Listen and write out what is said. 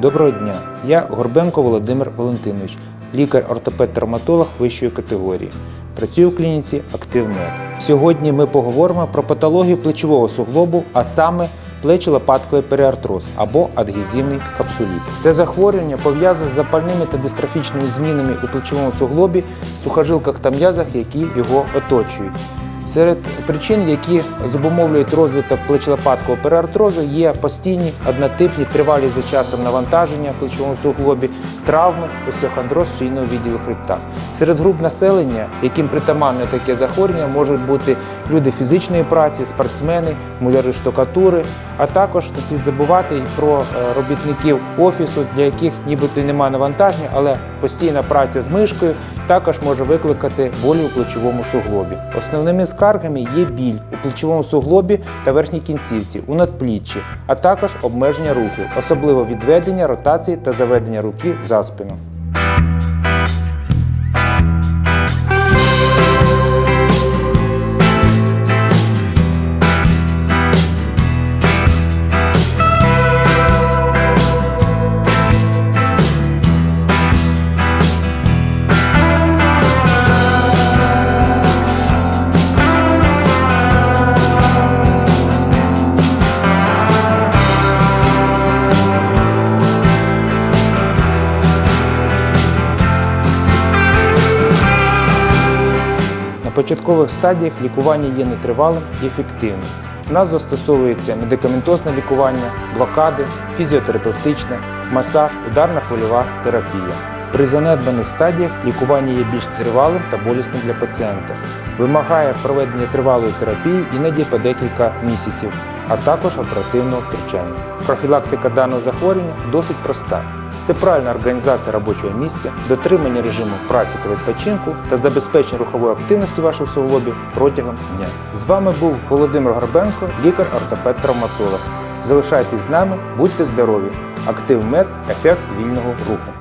Доброго дня, я Горбенко Володимир Валентинович, лікар-ортопед-травматолог вищої категорії. Працюю в клініці «Активмед». Сьогодні ми поговоримо про патологію плечового суглобу, а саме плечо-лопатковий періартроз або адгезивний капсуліт. Це захворювання пов'язане з запальними та дистрофічними змінами у плечовому суглобі, сухожилках та м'язах, які його оточують. Серед причин, які зумовлюють розвиток плечелопаткового переартрозу, є постійні, однотипні, тривалі за часом навантаження в плечовому суглобі, травми, остеохондроз шийного відділу хребта. Серед груп населення, яким притаманне таке захворювання, можуть бути люди фізичної праці, спортсмени, муляри штукатури, а також не слід забувати про е, робітників офісу, для яких нібито немає навантаження, але постійна праця з мишкою також може викликати болі у плечовому суглобі. Основними скаргами є біль у плечовому суглобі та верхній кінцівці, у надпліччі, а також обмеження рухів, особливо відведення, ротації та заведення руки за спину. На початкових стадіях лікування є нетривалим і ефективним. У нас застосовується медикаментозне лікування, блокади, фізіотерапевтичне, масаж, ударна хвильова терапія. При занедбаних стадіях лікування є більш тривалим та болісним для пацієнта. Вимагає проведення тривалої терапії іноді по декілька місяців, а також оперативного втручання. Профілактика даного захворювання досить проста. Це правильна організація робочого місця, дотримання режиму праці та відпочинку та забезпечення рухової активності ваших суглобів протягом дня. З вами був Володимир Горбенко, лікар-ортопед-травматолог. Залишайтесь з нами, будьте здорові! Актив мед ефект вільного руху.